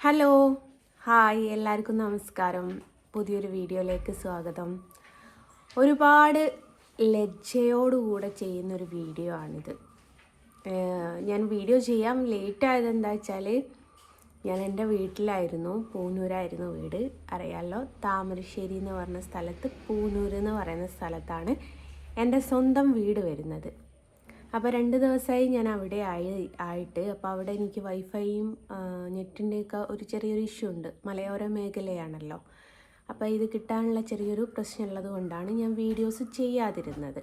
Hello. Hi എല്ലാവർക്കും നമസ്കാരം. പുതിയൊരു വീഡിയോയിലേക്ക് സ്വാഗതം. ഒരുപാട് ലജ്ജയോടുകൂടെ ചെയ്യുന്നൊരു വീഡിയോ ആണിത്. ഞാൻ വീഡിയോ ചെയ്യാൻ ലേറ്റ് ആയത് എന്താ വെച്ചാൽ ഞാൻ എന്റെ വീട്ടിലായിരുന്നു പൂനൂരായിരുന്നു വീട്. അറിയാമല്ലോ താമരശ്ശേരി എന്ന് പറഞ്ഞ സ്ഥലത്ത് പൂനൂർ എന്ന് പറയുന്ന സ്ഥലത്താണ് എന്റെ സ്വന്തം വീട് വരുന്നത്. അപ്പോൾ രണ്ട് ദിവസമായി ഞാൻ അവിടെ ആയി ആയിട്ട്. അപ്പോൾ അവിടെ എനിക്ക് വൈഫൈയും നെറ്റിന്റെയൊക്കെ ഒരു ചെറിയൊരു ഇഷ്യൂ ഉണ്ട്. മലയോര മേഖലയാണല്ലോ. അപ്പോൾ ഇത് കിട്ടാനുള്ള ചെറിയൊരു പ്രശ്നമുള്ളത് കൊണ്ടാണ് ഞാൻ വീഡിയോസ് ചെയ്യാതിരുന്നത്.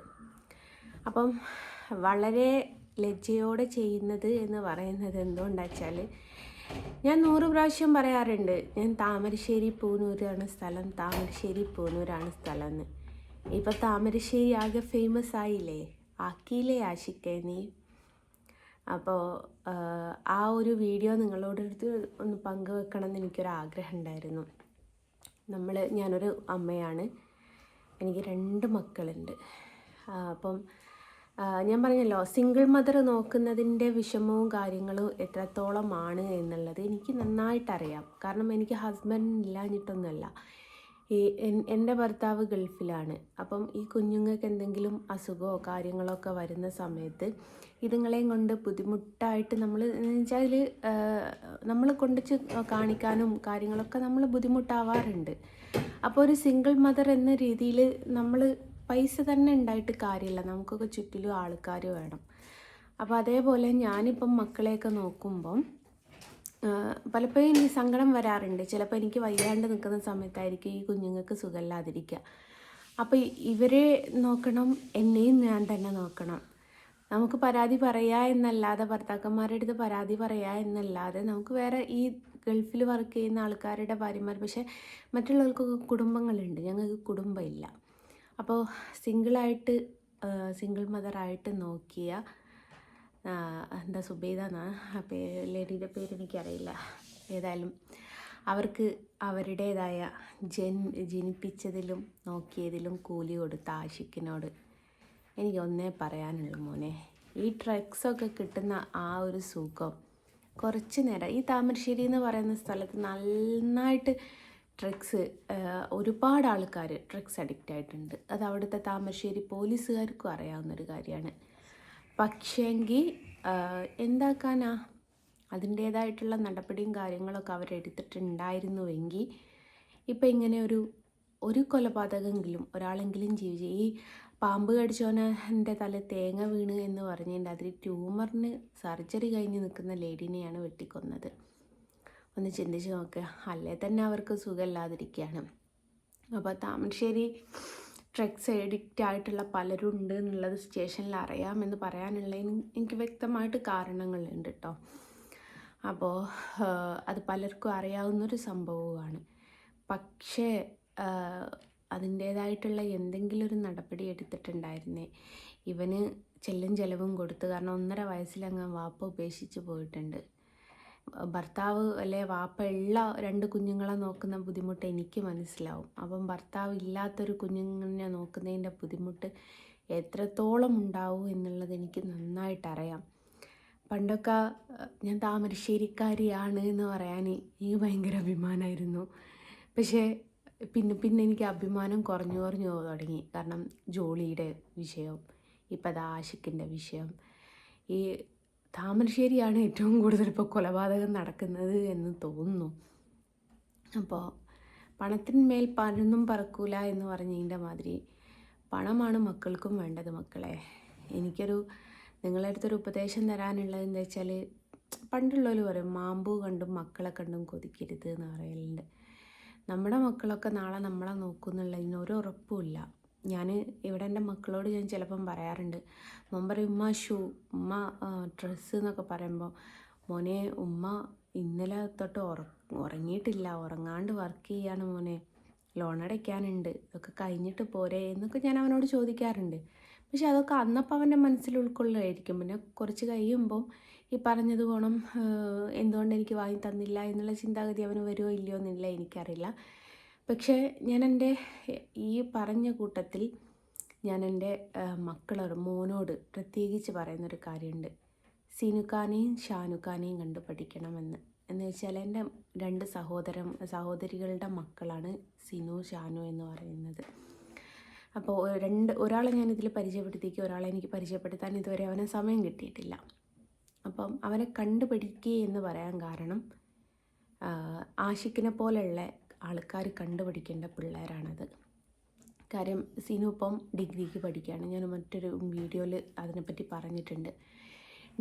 അപ്പം വളരെ ലജ്ജയോടെ ചെയ്യുന്നത് എന്ന് പറയുന്നത് എന്തുകൊണ്ടാ വെച്ചാൽ ഞാൻ നൂറ് പ്രാവശ്യം പറയാറുണ്ട് ഞാൻ താമരശ്ശേരി പൂനൂരാണ് സ്ഥലം താമരശ്ശേരി പൂനൂരാണ് സ്ഥലം എന്ന്. ഇപ്പം താമരശ്ശേരി ആകെ ഫേമസ് ആയില്ലേ? ആക്കിയില്ലേ ആശിക്കേ നീ. അപ്പോൾ ആ ഒരു വീഡിയോ നിങ്ങളോട് അടുത്ത് ഒന്ന് പങ്കുവെക്കണം എന്ന് എനിക്കൊരാഗ്രഹം ഉണ്ടായിരുന്നു നമ്മൾ ഞാനൊരു അമ്മയാണ്. എനിക്ക് രണ്ട് മക്കളുണ്ട്. അപ്പം ഞാൻ പറഞ്ഞല്ലോ സിംഗിൾ മദർ നോക്കുന്നതിന്റെ വിഷമവും കാര്യങ്ങളും എത്രത്തോളമാണ് എന്നുള്ളത് എനിക്ക് നന്നായിട്ടറിയാം. കാരണം എനിക്ക് ഹസ്ബൻഡ് ഇല്ലാഞ്ഞിട്ടൊന്നുമല്ല. ഈ എൻ- എന്റെ ഭർത്താവ് ഗൾഫിലാണ്. അപ്പം ഈ കുഞ്ഞുങ്ങൾക്ക് എന്തെങ്കിലും അസുഖമോ കാര്യങ്ങളോ ഒക്കെ വരുന്ന സമയത്ത് ഇതുങ്ങളെയും കൊണ്ട് ബുദ്ധിമുട്ടായിട്ട് നമ്മൾ വെച്ചാൽ നമ്മൾ കൊണ്ടുവച്ച് കാണിക്കാനും കാര്യങ്ങളൊക്കെ നമ്മൾ ബുദ്ധിമുട്ടാവാറുണ്ട്. അപ്പോൾ ഒരു സിംഗിൾ മദർ എന്ന രീതിയിൽ നമ്മൾ പൈസ തന്നെ ഉണ്ടായിട്ട് കാര്യമില്ല. നമുക്കൊക്കെ ചുറ്റിലും ആൾക്കാർ വേണം. അപ്പോൾ അതേപോലെ ഞാനിപ്പം മക്കളെയൊക്കെ നോക്കുമ്പം പലപ്പോഴും എനിക്ക് സങ്കടം വരാറുണ്ട്. ചിലപ്പോൾ എനിക്ക് വയ്യാണ്ട് നിൽക്കുന്ന സമയത്തായിരിക്കും ഈ കുഞ്ഞുങ്ങൾക്ക് സുഖമില്ലാതിരിക്കുക. അപ്പോൾ ഇവരെ നോക്കണം എന്നെയും ഞാൻ തന്നെ നോക്കണം. നമുക്ക് പരാതി പറയാ എന്നല്ലാതെ ഭർത്താക്കന്മാരുടെ അടുത്ത് പരാതി പറയാ എന്നല്ലാതെ നമുക്ക് വേറെ ഈ ഗൾഫിൽ വർക്ക് ചെയ്യുന്ന ആൾക്കാരുടെ ഭാര്യമാർ പക്ഷേ മറ്റുള്ളവർക്കൊക്കെ കുടുംബങ്ങളുണ്ട്. ഞങ്ങൾക്ക് കുടുംബമില്ല. അപ്പോൾ സിംഗിളായിട്ട് സിംഗിൾ മദറായിട്ട് നോക്കിയ എന്താ സുബൈദ എന്നാ ആ പേ ലേഡിയുടെ പേര് എനിക്കറിയില്ല ഏതായാലും അവർക്ക് അവരുടേതായ ജൻ ജനിപ്പിച്ചതിലും നോക്കിയതിലും കൂലി കൊടുത്ത ആഷിക്കിനോട് എനിക്ക് ഒന്നേ പറയാനുള്ളൂ മോനെ. ഈ ട്രക്സൊക്കെ കിട്ടുന്ന ആ ഒരു സുഖം കുറച്ച് നേരം ഈ താമരശ്ശേരി എന്ന് പറയുന്ന സ്ഥലത്ത് നന്നായിട്ട് ഡ്രഗ്സ് ഒരുപാട് ആൾക്കാർ ഡ്രഗ്സ് അഡിക്റ്റ് ആയിട്ടുണ്ട് അത് അവിടുത്തെ താമരശ്ശേരി പോലീസുകാർക്കും അറിയാവുന്നൊരു കാര്യമാണ്. പക്ഷേങ്കിൽ എന്താക്കാനാ? അതിന്റേതായിട്ടുള്ള നടപടിയും കാര്യങ്ങളൊക്കെ അവരെടുത്തിട്ടുണ്ടായിരുന്നുവെങ്കിൽ ഇപ്പം ഇങ്ങനെ ഒരു ഒരു കൊലപാതകമെങ്കിലും ഒരാളെങ്കിലും ജീവിച്ചു ഈ പാമ്പ് കടിച്ചോനെ തല തേങ്ങ വീണ് എന്ന് പറഞ്ഞിട്ടുണ്ട് അതിൽ ട്യൂമറിന് സർജറി കഴിഞ്ഞ് നിൽക്കുന്ന ലേഡീനെയാണ് വെട്ടിക്കൊന്നത്. ഒന്ന് ചിന്തിച്ച് നോക്കുക അല്ലേ തന്നെ അവർക്ക് സുഖമില്ലാതിരിക്കുകയാണ്. അപ്പോൾ താമരശ്ശേരി ഡ്രഗ്സ് എഡിക്റ്റ് ആയിട്ടുള്ള പലരും ഉണ്ട് എന്നുള്ളത് സിറ്റുവേഷനിൽ അറിയാമെന്ന് പറയാനുള്ളതിന് എനിക്ക് വ്യക്തമായിട്ട് കാരണങ്ങളുണ്ട് കേട്ടോ അപ്പോൾ അത് പലർക്കും അറിയാവുന്നൊരു സംഭവമാണ് പക്ഷേ അതിന്റേതായിട്ടുള്ള എന്തെങ്കിലും ഒരു നടപടി എടുത്തിട്ടുണ്ടായിരുന്നേ. ഇവന് ചെല്ലും ചെലവും കൊടുത്ത് കാരണം ഒന്നര വയസ്സിലങ്ങ് വാപ്പ ഉപേക്ഷിച്ച് പോയിട്ടുണ്ട്. ഭർത്താവ് അല്ലെ വാപ്പ ഉള്ള രണ്ട് കുഞ്ഞുങ്ങളെ നോക്കുന്ന ബുദ്ധിമുട്ട് എനിക്ക് മനസ്സിലാവും. അപ്പം ഭർത്താവ് ഇല്ലാത്തൊരു കുഞ്ഞുങ്ങളെ നോക്കുന്നതിന്റെ ബുദ്ധിമുട്ട് എത്രത്തോളം ഉണ്ടാവും എന്നുള്ളത് എനിക്ക് നന്നായിട്ട് അറിയാം. പണ്ടൊക്കെ ഞാൻ താമരശ്ശേരിക്കാരിയാണ് എന്ന് പറയാൻ എനിക്ക് ഭയങ്കര അഭിമാനമായിരുന്നു. പക്ഷേ പിന്നെ പിന്നെ എനിക്ക് അഭിമാനം കുറഞ്ഞു കുറഞ്ഞു തുടങ്ങി. കാരണം ജോളിയുടെ വിഷയം ഇപ്പം അത് ആഷിക്കിന്റെ വിഷയം ഈ താമരശ്ശേരിയാണ് ഏറ്റവും കൂടുതൽ ഇപ്പോൾ കൊലപാതകം നടക്കുന്നത് എന്ന് തോന്നുന്നു. അപ്പോൾ പണത്തിന്മേൽ പരന്നും പറക്കൂല എന്ന് പറഞ്ഞതിന്റെ മാതിരി പണമാണ് മക്കൾക്കും വേണ്ടത് മക്കളെ. എനിക്കൊരു നിങ്ങളുടെ അടുത്തൊരു ഉപദേശം തരാനുള്ളത് എന്താ വെച്ചാൽ പണ്ടുള്ളവർ പറയും മാമ്പൂ കണ്ടും മക്കളെ കണ്ടും കൊതിക്കരുത് എന്ന് പറയലുണ്ട്. നമ്മുടെ മക്കളൊക്കെ നാളെ നമ്മളെ നോക്കുന്നുള്ളതിന് ഒരു ഉറപ്പുമില്ല ഞാൻ ഇവിടെ എന്റെ മക്കളോട് ഞാൻ ചിലപ്പം പറയാറുണ്ട്. മോൻ പറയും ഉമ്മ ഷൂ ഉമ്മ ഡ്രസ്സ് എന്നൊക്കെ പറയുമ്പോൾ മോനെ ഉമ്മ ഇന്നലെ തൊട്ട് ഉറ ഉറങ്ങിയിട്ടില്ല ഉറങ്ങാണ്ട് വർക്ക് ചെയ്യാണ് മോനെ. ലോൺ അടയ്ക്കാനുണ്ട് ഇതൊക്കെ കഴിഞ്ഞിട്ട് പോരെ എന്നൊക്കെ ഞാൻ അവനോട് ചോദിക്കാറുണ്ട്. പക്ഷെ അതൊക്കെ അന്നപ്പോൾ അവന്റെ മനസ്സിൽ ഉൾക്കൊള്ളുമായിരിക്കും. പിന്നെ കുറച്ച് കഴിയുമ്പോൾ ഈ പറഞ്ഞത് ഏഹ്, എന്തുകൊണ്ട് എനിക്ക് വാങ്ങി തന്നില്ല എന്നുള്ള ചിന്താഗതി അവന് വരുമോ ഇല്ലയോ എന്നില്ല എനിക്കറിയില്ല. പക്ഷേ ഞാൻ എന്റെ ഈ പറഞ്ഞ കൂട്ടത്തിൽ ഞാൻ എന്റെ മക്കളോട് മോനോട് പ്രത്യേകിച്ച് പറയുന്നൊരു കാര്യമുണ്ട്. സീനുക്കാനെയും ഷാനുഖാനെയും കണ്ട് പഠിക്കണമെന്ന്. എന്ന് വെച്ചാൽ എന്റെ രണ്ട് സഹോദര സഹോദരികളുടെ മക്കളാണ് സിനു ഷാനു എന്ന് പറയുന്നത്. അപ്പോൾ രണ്ട് ഒരാളെ ഞാനിതിൽ പരിചയപ്പെടുത്തിക്കുക പരിചയപ്പെടുത്തിക്ക് ഒരാളെ എനിക്ക് പരിചയപ്പെടുത്താൻ ഇതുവരെ അവനെ സമയം കിട്ടിയിട്ടില്ല. അപ്പം അവനെ കണ്ടുപിടിക്കുക എന്ന് പറയാൻ കാരണം ആഷിക്കിനെ പോലെയുള്ള ആൾക്കാർ കണ്ടുപിടിക്കേണ്ട പിള്ളേരാണത്. കാര്യം സിനു ഇപ്പം ഡിഗ്രിക്ക് പഠിക്കുകയാണ്. ഞാൻ മറ്റൊരു വീഡിയോയിൽ അതിനെപ്പറ്റി പറഞ്ഞിട്ടുണ്ട്.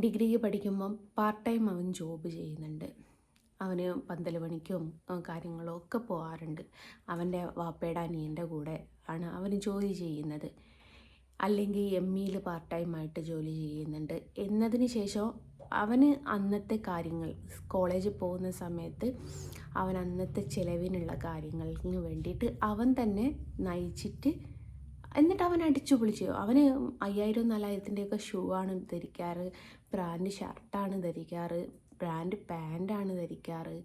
ഡിഗ്രിക്ക് പഠിക്കുമ്പം പാർട്ട് ടൈം അവൻ ജോബ് ചെയ്യുന്നുണ്ട്. അവന് പന്തൽ പണിക്കും കാര്യങ്ങളും ഒക്കെ പോകാറുണ്ട് അവന്റെ വാപ്പയുടെ അനിയന്റെ കൂടെ ആണ് അവന് ജോലി ചെയ്യുന്നത്. അല്ലെങ്കിൽ എം ഇയിൽ പാർട്ട് ടൈം ആയിട്ട് ജോലി ചെയ്യുന്നുണ്ട്. എന്നതിന് ശേഷം അവന് അന്നത്തെ കാര്യങ്ങൾ കോളേജിൽ പോകുന്ന സമയത്ത് അവൻ അന്നത്തെ ചിലവിനുള്ള കാര്യങ്ങൾക്ക് വേണ്ടിയിട്ട് അവൻ തന്നെ നയിച്ചിട്ട് എന്നിട്ട് അവൻ അടിച്ചു പൊളിച്ചു. അവന് അയ്യായിരം നാലായിരത്തിന്റെയൊക്കെ ഷൂ ആണ് ധരിക്കാറ് ബ്രാൻഡ് ഷർട്ടാണ് ധരിക്കാറ് ബ്രാൻഡ് പാന്റാണ് ധരിക്കാറ്.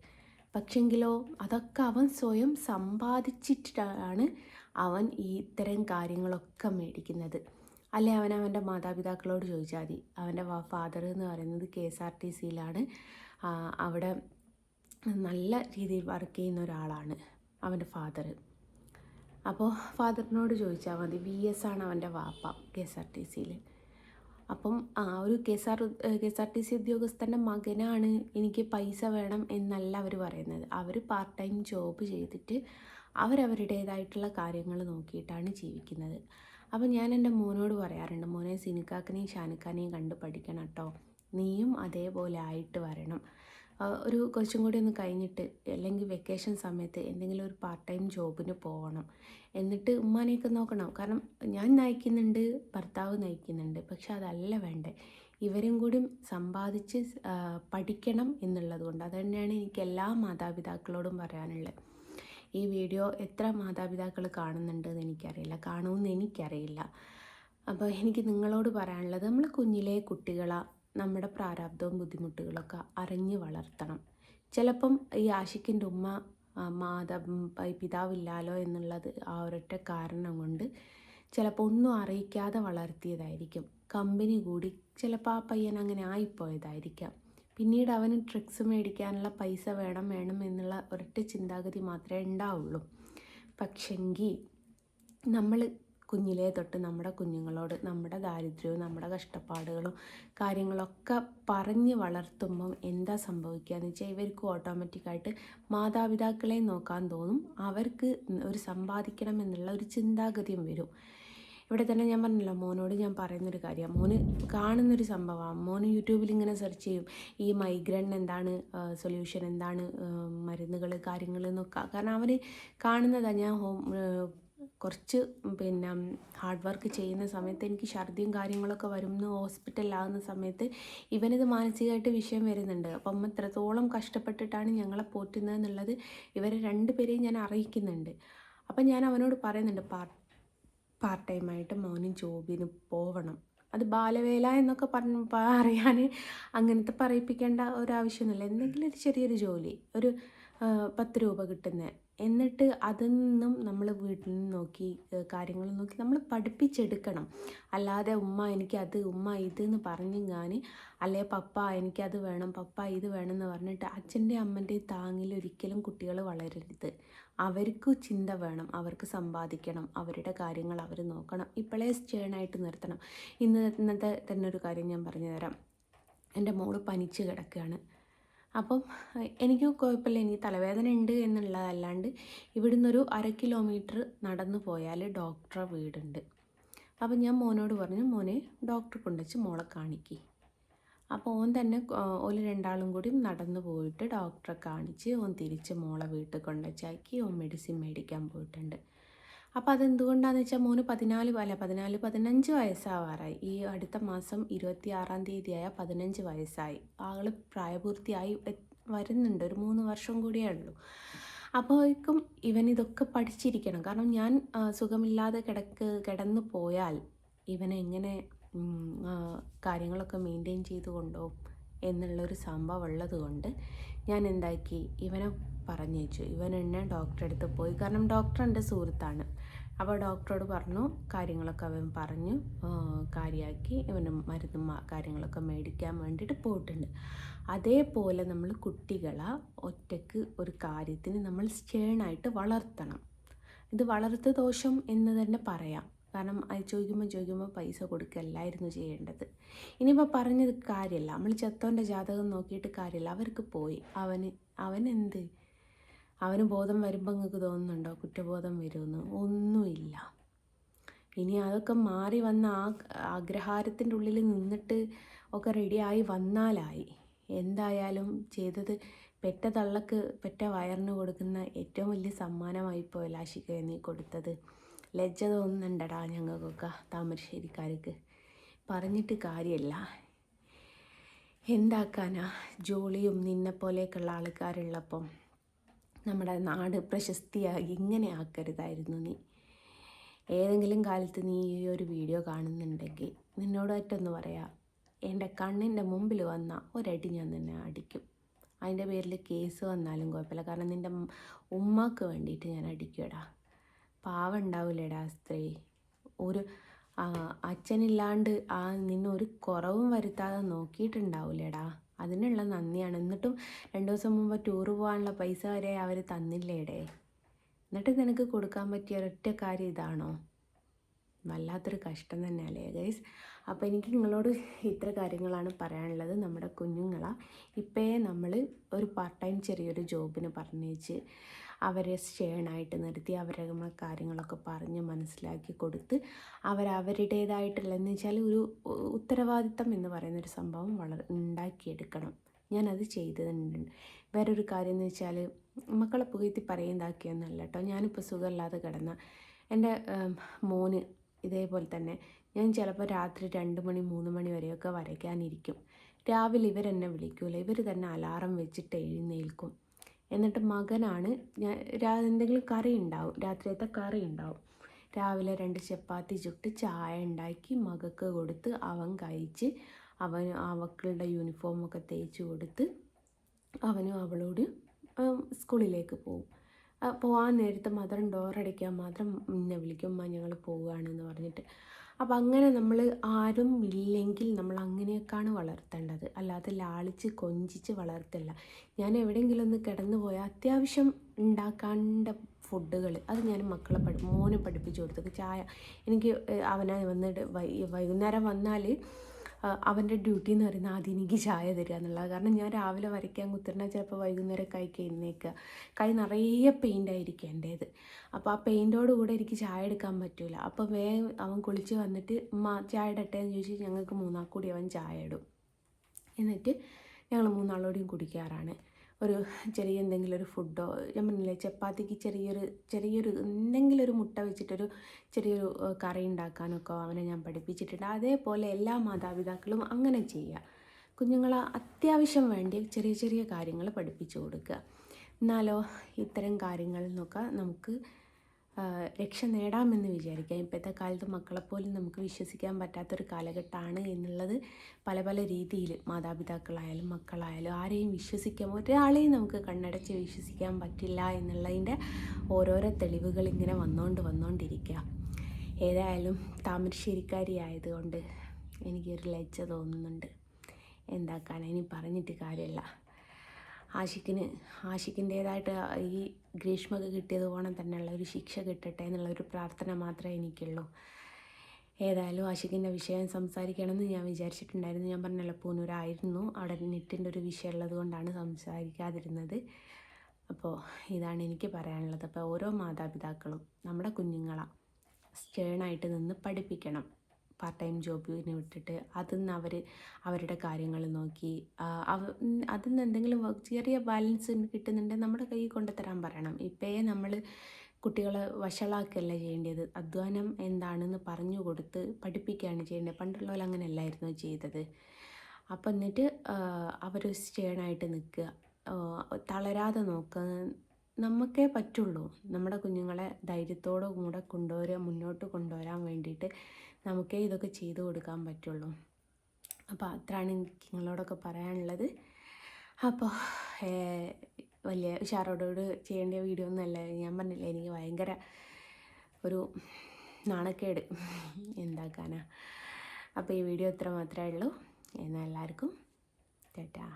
പക്ഷെങ്കിലോ അതൊക്കെ അവൻ സ്വയം സമ്പാദിച്ചിട്ടാണ് അവൻ ഈ ഇത്തരം കാര്യങ്ങളൊക്കെ മേടിക്കുന്നത്. അല്ലെ? അവൻ അവന്റെ മാതാപിതാക്കളോട് ചോദിച്ചാൽ മതി. അവന്റെ ഫാദർ എന്ന് പറയുന്നത് കെ എസ് ആർ ടി സിയിലാണ്. അവിടെ നല്ല രീതിയിൽ വർക്ക് ചെയ്യുന്ന ഒരാളാണ് അവന്റെ ഫാദർ. അപ്പോൾ ഫാദറിനോട് ചോദിച്ചാൽ മതി. വി എസ് ആണ് അവന്റെ വാപ്പ കെ എസ് ആർ ടി സിയിൽ. അപ്പം ആ ഒരു K S R K S R T C ഉദ്യോഗസ്ഥന്റെ മകനാണ് എനിക്ക് പൈസ വേണം എന്നല്ല അവർ പറയുന്നത്. അവർ പാർട്ട് ടൈം ജോബ് ചെയ്തിട്ട് അവരവരുടേതായിട്ടുള്ള കാര്യങ്ങൾ നോക്കിയിട്ടാണ് ജീവിക്കുന്നത്. അപ്പോൾ ഞാൻ എന്റെ മോനോട് പറയാറുണ്ട് മോനെ സിനിക്കാക്കനെയും ഷാനിക്കാനെയും കണ്ട് പഠിക്കണം കേട്ടോ. നീയും അതേപോലെ ആയിട്ട് വരണം. ഒരു കുറച്ചും കൂടി ഒന്ന് കഴിഞ്ഞിട്ട് അല്ലെങ്കിൽ വെക്കേഷൻ സമയത്ത് എന്തെങ്കിലും ഒരു പാർട്ട് ടൈം ജോബിന് പോകണം. എന്നിട്ട് ഉമ്മാനെയൊക്കെ നോക്കണം. കാരണം ഞാൻ നയിക്കുന്നുണ്ട് ഭർത്താവ് നയിക്കുന്നുണ്ട്. പക്ഷെ അതല്ല വേണ്ടേ. ഇവരും കൂടി സമ്പാദിച്ച് പഠിക്കണം എന്നുള്ളത് കൊണ്ട്. അത് തന്നെയാണ് എനിക്ക് എല്ലാ മാതാപിതാക്കളോടും പറയാനുള്ളത്. ഈ വീഡിയോ എത്ര മാതാപിതാക്കൾ കാണുന്നുണ്ടെന്ന് എനിക്കറിയില്ല. കാണുമെന്ന് എനിക്കറിയില്ല. അപ്പോൾ എനിക്ക് നിങ്ങളോട് പറയാനുള്ളത് നമ്മൾ കുഞ്ഞിലെ കുട്ടികളെ നമ്മുടെ പ്രാരാബ്ദവും ബുദ്ധിമുട്ടുകളൊക്കെ അറിഞ്ഞ് വളർത്തണം. ചിലപ്പം ഈ ആഷിക്കിന്റെ ഉമ്മ മാതാ പിതാവില്ലാലോ എന്നുള്ളത് ആ ഒരൊറ്റ കാരണം കൊണ്ട് ചിലപ്പോൾ ഒന്നും അറിയിക്കാതെ വളർത്തിയതായിരിക്കും. കമ്പനി കൂടി ചിലപ്പോൾ ആ പയ്യൻ അങ്ങനെ ആയിപ്പോയതായിരിക്കാം. പിന്നീട് അവന് ട്രിക്സ് മേടിക്കാനുള്ള പൈസ വേണം വേണം എന്നുള്ള ഒരൊറ്റ ചിന്താഗതി മാത്രമേ ഉണ്ടാവുള്ളൂ. പക്ഷെങ്കിൽ നമ്മൾ കുഞ്ഞിലേ തൊട്ട് നമ്മുടെ കുഞ്ഞുങ്ങളോട് നമ്മുടെ ദാരിദ്ര്യവും നമ്മുടെ കഷ്ടപ്പാടുകളും കാര്യങ്ങളൊക്കെ പറഞ്ഞ് വളർത്തുമ്പം എന്താ സംഭവിക്കുക എന്ന് വെച്ചാൽ ഇവർക്ക് ഓട്ടോമാറ്റിക്കായിട്ട് മാതാപിതാക്കളെ നോക്കാൻ തോന്നും. അവർക്ക് ഒരു സമ്പാദിക്കണം എന്നുള്ള ഒരു ചിന്താഗതിയും വരും. ഇവിടെ തന്നെ ഞാൻ പറഞ്ഞല്ലോ മോനോട് ഞാൻ പറയുന്നൊരു കാര്യം. മോന് കാണുന്നൊരു സംഭവമാണ് മോന് യൂട്യൂബിൽ ഇങ്ങനെ സെർച്ച് ചെയ്യും. ഈ മൈഗ്രൻ എന്താണ് സൊല്യൂഷൻ എന്താണ് മരുന്നുകൾ കാര്യങ്ങൾ എന്നൊക്കെ. കാരണം അവന് കാണുന്നതാണ് ഞാൻ ഹോം കുറച്ച് പിന്നെ ഹാർഡ് വർക്ക് ചെയ്യുന്ന സമയത്ത് എനിക്ക് ഛർദിയും കാര്യങ്ങളൊക്കെ വരുമെന്ന് ഹോസ്പിറ്റലിലാകുന്ന സമയത്ത് ഇവനിത് മാനസികമായിട്ട് വിഷയം വരുന്നുണ്ട്. അപ്പം എത്രത്തോളം കഷ്ടപ്പെട്ടിട്ടാണ് ഞങ്ങളെ പോറ്റുന്നത് എന്നുള്ളത് ഇവരെ രണ്ടുപേരെയും ഞാൻ അറിയിക്കുന്നുണ്ട്. അപ്പം ഞാൻ അവനോട് പറയുന്നുണ്ട് പാർട്ട് പാർട്ട് ടൈമായിട്ട് മോനും ജോബിന് പോവണം. അത് ബാലവേല എന്നൊക്കെ പറഞ്ഞ് പറയാൻ അങ്ങനത്തെ പറയിപ്പിക്കേണ്ട ഒരാവശ്യമൊന്നുമില്ല എന്തെങ്കിലും ഒരു ചെറിയൊരു ജോലി ഒരു പത്ത് രൂപ കിട്ടുന്ന എന്നിട്ട് അതിൽ നിന്നും നമ്മൾ വീട്ടിൽ നിന്ന് നോക്കി കാര്യങ്ങൾ നോക്കി നമ്മൾ പഠിപ്പിച്ചെടുക്കണം. അല്ലാതെ ഉമ്മ എനിക്ക് അത് ഉമ്മ ഇത് എന്ന് പറഞ്ഞു ഞാൻ അല്ലേ പപ്പ എനിക്കത് വേണം പപ്പ ഇത് വേണം എന്ന് പറഞ്ഞിട്ട് അച്ഛന്റെ അമ്മന്റെ താങ്ങിൽ ഒരിക്കലും കുട്ടികൾ വളരരുത്. അവർക്ക് ചിന്ത വേണം അവർക്ക് സമ്പാദിക്കണം അവരുടെ കാര്യങ്ങൾ അവർ നോക്കണം. ഇപ്പോഴേ സ്റ്റേണായിട്ട് നിർത്തണം. ഇന്ന് ഇന്നത്തെ തന്നെ ഒരു കാര്യം ഞാൻ പറഞ്ഞു തരാം. എന്റെ മോൾ പനിച്ച് കിടക്കുകയാണ്. അപ്പം എനിക്ക് കുഴപ്പമില്ല എനിക്ക് തലവേദന ഉണ്ട് എന്നുള്ളതല്ലാണ്ട് ഇവിടുന്ന് ഒരു അര കിലോമീറ്റർ നടന്നു പോയാൽ ഡോക്ടറെ വീടുണ്ട്. അപ്പം ഞാൻ മോനോട് പറഞ്ഞു മോനെ ഡോക്ടറെ കൊണ്ടുവച്ച് മോളെ കാണിക്കി. അപ്പോൾ ഓൻ തന്നെ ഒരു രണ്ടാളും കൂടി നടന്നു പോയിട്ട് ഡോക്ടറെ കാണിച്ച് ഓൻ തിരിച്ച് മോളെ വീട്ടിൽ കൊണ്ടുവച്ചാക്കി ഓൻ മെഡിസിൻ മേടിക്കാൻ പോയിട്ടുണ്ട്. അപ്പോൾ അതെന്തുകൊണ്ടാണെന്ന് വെച്ചാൽ മോന് പതിനാല് അല്ല പതിനാല് പതിനഞ്ച് വയസ്സാവാറായി. ഈ അടുത്ത മാസം ഇരുപത്തി ആറാം തീയതിയായ പതിനഞ്ച് വയസ്സായി. ആൾ പ്രായപൂർത്തിയായി വരുന്നുണ്ട്. ഒരു മൂന്ന് വർഷം കൂടിയേ ഉള്ളൂ അപ്പോഴേക്കും ഇവൻ ഇതൊക്കെ പഠിച്ചിരിക്കണം. കാരണം ഞാൻ സുഖമില്ലാതെ കിടക്ക് കിടന്നു പോയാൽ ഇവനെ എങ്ങനെ ഉം, ആ, കാര്യങ്ങളൊക്കെ മെയിന്റെയിൻ ചെയ്ത് കൊണ്ടുപോകും എന്നുള്ളൊരു സംഭവം ഉള്ളത് കൊണ്ട് ഞാൻ എന്താക്കി ഇവനെ പറഞ്ഞയച്ചു. ഇവൻ എന്നെ ഡോക്ടറെ അടുത്ത് പോയി. കാരണം ഡോക്ടർ എന്റെ സുഹൃത്താണ്. അപ്പോൾ ഡോക്ടറോട് പറഞ്ഞു കാര്യങ്ങളൊക്കെ അവൻ പറഞ്ഞു കാര്യമാക്കി ഇവന് മരുന്നും കാര്യങ്ങളൊക്കെ മേടിക്കാൻ വേണ്ടിയിട്ട് പോയിട്ടുണ്ട്. അതേപോലെ നമ്മൾ കുട്ടികളെ ഒറ്റയ്ക്ക് ഒരു കാര്യത്തിന് നമ്മൾ സ്റ്റേണായിട്ട് വളർത്തണം. ഇത് വളർത്തു ദോഷം എന്ന് തന്നെ പറയാം. കാരണം അത് ചോദിക്കുമ്പോൾ ചോദിക്കുമ്പോൾ പൈസ കൊടുക്കല്ലായിരുന്നു ചെയ്യേണ്ടത്. ഇനിയിപ്പോൾ പറഞ്ഞത് കാര്യമല്ല നമ്മൾ ചെത്തോന്റെ ജാതകം നോക്കിയിട്ട് കാര്യമില്ല അവർക്ക് പോയി. അവന് അവൻ എന്ത് അവന് ബോധം വരുമ്പോൾ നിങ്ങൾക്ക് തോന്നുന്നുണ്ടോ? കുറ്റബോധം വരുമെന്ന്? ഒന്നുമില്ല. ഇനി അതൊക്കെ മാറി വന്ന ആ ആഗ്രഹാരത്തിന്റെ ഉള്ളിൽ നിന്നിട്ട് ഒക്കെ റെഡിയായി വന്നാലായി. എന്തായാലും ചെയ്തത് പെറ്റ തള്ളക്ക് പെറ്റ വയറിന് കൊടുക്കുന്ന ഏറ്റവും വലിയ സമ്മാനമായി ഇപ്പോൾ ആശിക നീ കൊടുത്തത്. ലജ്ജ തോന്നുന്നുണ്ടടാ ഞങ്ങൾക്കൊക്കെ താമരശ്ശേരിക്കാർക്ക്. പറഞ്ഞിട്ട് കാര്യമല്ല എന്താക്കാനാ? ജോളിയും നിന്നെ പോലെയൊക്കെയുള്ള ആൾക്കാരുള്ളപ്പം നമ്മുടെ നാട് പ്രശസ്തിയായി ഇങ്ങനെ ആക്കരുതായിരുന്നു നീ. ഏതെങ്കിലും കാലത്ത് നീ ഈ ഒരു വീഡിയോ കാണുന്നുണ്ടെങ്കിൽ നിന്നോടായിട്ടൊന്ന് പറയാം. എന്റെ കണ്ണിന്റെ മുമ്പിൽ വന്ന ഒരടി ഞാൻ നിന്നെ അടിക്കും. അതിന്റെ പേരിൽ കേസ് വന്നാലും കുഴപ്പമില്ല. കാരണം നിന്റെ ഉമ്മാക്ക് വേണ്ടിയിട്ട് ഞാൻ അടിക്കുമെടാ പാവം സ്ത്രീ. ഒരു അച്ഛനില്ലാണ്ട് ആ നിന്നൊരു കുറവും വരുത്താതെ നോക്കിയിട്ടുണ്ടാവില്ലേടാ അതിനുള്ള നന്ദിയാണ്. എന്നിട്ടും രണ്ട് ദിവസം മുമ്പ് ടൂർ പോകാനുള്ള പൈസ വരെ അവർ തന്നില്ലേടേ? എന്നിട്ട് നിനക്ക് കൊടുക്കാൻ പറ്റിയ ഒരൊറ്റ കാര്യം ഇതാണോ? വല്ലാത്തൊരു കഷ്ടം തന്നെയല്ലേ ഗൈസ് അപ്പോൾ എനിക്ക് നിങ്ങളോട് ഇത്ര കാര്യങ്ങളാണ് പറയാനുള്ളത്. നമ്മുടെ കുഞ്ഞുങ്ങളെ. ഇപ്പോഴേ നമ്മൾ ഒരു പാർട്ട് ടൈം ചെറിയൊരു ജോബിന് പറഞ്ഞേച്ച് അവരെ സ്റ്റേണായിട്ട് നിർത്തി അവരെ കാര്യങ്ങളൊക്കെ പറഞ്ഞ് മനസ്സിലാക്കി കൊടുത്ത് അവരവരുടേതായിട്ടുള്ള എന്ന് വെച്ചാൽ ഒരു ഉത്തരവാദിത്തം എന്ന് പറയുന്നൊരു സംഭവം വളർ ഉണ്ടാക്കിയെടുക്കണം. ഞാനത് ചെയ്തിട്ടുണ്ട്. വേറൊരു കാര്യം എന്ന് വെച്ചാൽ മക്കളെ പുകഴ്ത്തി പറയുന്നതാക്കിയെന്നല്ല കേട്ടോ. ഞാനിപ്പോൾ സുഖമില്ലാതെ കിടന്ന എന്റെ മോന് ഇതേപോലെ തന്നെ ഞാൻ ചിലപ്പോൾ രാത്രി രണ്ട് മണി മൂന്ന് മണി വരെയൊക്കെ വരയ്ക്കാനിരിക്കും. രാവിലെ ഇവരെന്നെ വിളിക്കൂല. ഇവർ തന്നെ അലാറം വെച്ചിട്ട് എഴുന്നേൽക്കും. എന്നിട്ട് മകനാണ്. ഞാൻ എന്തെങ്കിലും കറി ഉണ്ടാവും. രാത്രിയത്തെ കറി ഉണ്ടാവും. രാവിലെ രണ്ട് ചപ്പാത്തി ചുട്ട് ചായ ഉണ്ടാക്കി മകൾക്ക് കൊടുത്ത് അവൻ കഴിച്ച് അവൻ അവക്കളുടെ യൂണിഫോമൊക്കെ തേച്ച് കൊടുത്ത് അവനും അവളോട് സ്കൂളിലേക്ക് പോകും പോകാൻ നേരത്തെ മാത്രം ഡോറടിക്കാൻ മാത്രം എന്നെ വിളിക്കും ഞങ്ങൾ പോവുകയാണെന്ന് പറഞ്ഞിട്ട്. അപ്പം അങ്ങനെ നമ്മൾ ആരും ഇല്ലെങ്കിൽ നമ്മൾ അങ്ങനെയൊക്കെയാണ് വളർത്തേണ്ടത്. അല്ലാതെ ലാളിച്ച് കൊഞ്ചിച്ച് വളർത്തില്ല. ഞാൻ എവിടെയെങ്കിലും ഒന്ന് കിടന്നു പോയാൽ അത്യാവശ്യം ഉണ്ടാക്കേണ്ട ഫുഡുകൾ അത് ഞാൻ മക്കളെ പഠി മോനെ പഠിപ്പിച്ചു കൊടുത്തു. ചായ എനിക്ക് അവനെ വന്നിട്ട് വൈകുന്നേരം വന്നാൽ അവന്റെ ഡ്യൂട്ടി എന്ന് പറയുന്നത് ആദ്യം എനിക്ക് ചായ തരിക എന്നുള്ളത് കാരണം ഞാൻ രാവിലെ വരയ്ക്കാൻ കുത്തിരണ ചിലപ്പോൾ വൈകുന്നേരം കൈക്ക് എഴുന്നേക്കുക കൈ നിറയെ പെയിന്റ് ആയിരിക്കും എന്റേത് അപ്പോൾ ആ പെയിന്റോട് കൂടെ എനിക്ക് ചായ എടുക്കാൻ പറ്റില്ല അപ്പോൾ വേഗം അവൻ കുളിച്ച് വന്നിട്ട് ഉമ്മ ചായ ഇടട്ടെ എന്ന് ചോദിച്ച് ഞങ്ങൾക്ക് മൂന്നാൾ കൂടി അവൻ ചായ ഇടും. എന്നിട്ട് ഞങ്ങൾ മൂന്നാളോടെയും കുടിക്കാറാണ്. ഒരു ചെറിയ എന്തെങ്കിലും ഒരു ഫുഡോ ഞാൻ പറഞ്ഞില്ലേ ചപ്പാത്തിക്ക് ചെറിയൊരു ചെറിയൊരു എന്തെങ്കിലും ഒരു മുട്ട വെച്ചിട്ടൊരു ചെറിയൊരു കറി ഉണ്ടാക്കാനൊക്കെ അവനെ ഞാൻ പഠിപ്പിച്ചിട്ടുണ്ട്. അതേപോലെ എല്ലാ മാതാപിതാക്കളും അങ്ങനെ ചെയ്യുക. കുഞ്ഞുങ്ങളെ അത്യാവശ്യം വേണ്ടി ചെറിയ ചെറിയ കാര്യങ്ങൾ പഠിപ്പിച്ചു കൊടുക്കുക. എന്നാലോ ഇത്തരം കാര്യങ്ങളിൽ നിന്നൊക്കെ നമുക്ക് രക്ഷ നേടാമെന്ന് വിചാരിക്കാം. ഇപ്പോഴത്തെ കാലത്ത് മക്കളെപ്പോലും നമുക്ക് വിശ്വസിക്കാൻ പറ്റാത്തൊരു കാലഘട്ടമാണ് എന്നുള്ളത് പല പല രീതിയിൽ മാതാപിതാക്കളായാലും മക്കളായാലും ആരെയും വിശ്വസിക്കാൻ ഒരാളെയും നമുക്ക് കണ്ണടച്ച് വിശ്വസിക്കാൻ പറ്റില്ല എന്നുള്ളതിന്റെ ഓരോരോ തെളിവുകൾ ഇങ്ങനെ വന്നുകൊണ്ട് വന്നുകൊണ്ടിരിക്കുക ഏതായാലും താമരശ്ശേരിക്കാരി ആയതുകൊണ്ട് എനിക്കൊരു ലജ്ജ തോന്നുന്നുണ്ട്. എന്താക്കാൻ? ഇനി പറഞ്ഞിട്ട് കാര്യമില്ല. ആഷിക്കിന് ആഷിക്കിന്റേതായിട്ട് ഈ ഗ്രീഷ്മക്ക് കിട്ടിയത് ഓണം തന്നെയുള്ള ഒരു ശിക്ഷ കിട്ടട്ടെ എന്നുള്ള ഒരു പ്രാർത്ഥന മാത്രമേ എനിക്കുള്ളൂ. ഏതായാലും ആഷിഖിന്റെ വിഷയം സംസാരിക്കണമെന്ന് ഞാൻ വിചാരിച്ചിട്ടുണ്ടായിരുന്നു. ഞാൻ പറഞ്ഞല്ലോ പൂനൂരായിരുന്നു. അവിടെ നെറ്റിന്റെ ഒരു വിഷയം ഉള്ളത് കൊണ്ടാണ് സംസാരിക്കാതിരുന്നത്. അപ്പോൾ ഇതാണ് എനിക്ക് പറയാനുള്ളത്. അപ്പോൾ ഓരോ മാതാപിതാക്കളും നമ്മുടെ കുഞ്ഞുങ്ങളെ സ്റ്റേണായിട്ട് നിന്ന് പഠിപ്പിക്കണം. പാർട്ട് ടൈം ജോബിന് വിട്ടിട്ട് അതിൽ നിന്ന് അവർ അവരുടെ കാര്യങ്ങൾ നോക്കി. അതിൽ നിന്ന് എന്തെങ്കിലും വർക്ക് ചെറിയ ബാലൻസ് കിട്ടുന്നുണ്ടെങ്കിൽ നമ്മുടെ കയ്യിൽ കൊണ്ടുതരാൻ പറയണം. ഇപ്പോഴേ നമ്മൾ കുട്ടികളെ വഷളാക്കുകയല്ല ചെയ്യേണ്ടത്? അധ്വാനം എന്താണെന്ന് പറഞ്ഞു കൊടുത്ത് പഠിപ്പിക്കുകയാണ് ചെയ്യേണ്ടത്. പണ്ടുള്ളവർ അങ്ങനെ അങ്ങനെയല്ലായിരുന്നു ചെയ്തത്. അപ്പം എന്നിട്ട് അവർ സ്റ്റേണായിട്ട് നിൽക്കുക. തളരാതെ നോക്കുക. നമുക്കേ പറ്റുള്ളൂ. നമ്മുടെ കുഞ്ഞുങ്ങളെ ധൈര്യത്തോടു കൂടെ കൊണ്ടുവരാൻ മുന്നോട്ട് കൊണ്ടുവരാൻ വേണ്ടിയിട്ട് നമുക്കേ ഇതൊക്കെ ചെയ്തു കൊടുക്കാൻ പറ്റുള്ളൂ. അപ്പോൾ അത്രയാണ് എനിക്ക് നിങ്ങളോടൊക്കെ പറയാനുള്ളത്. അപ്പോൾ വലിയ ഉഷാറോടോട് ചെയ്യേണ്ട വീഡിയോ ഒന്നുമല്ല ഞാൻ പറഞ്ഞില്ലേ എനിക്ക് ഭയങ്കര ഒരു നാണക്കേട്. എന്താക്കാനാ. അപ്പോൾ ഈ വീഡിയോ ഇത്ര മാത്രമേ ഉള്ളൂ. എന്നാൽ എല്ലാവർക്കും ടാറ്റാ.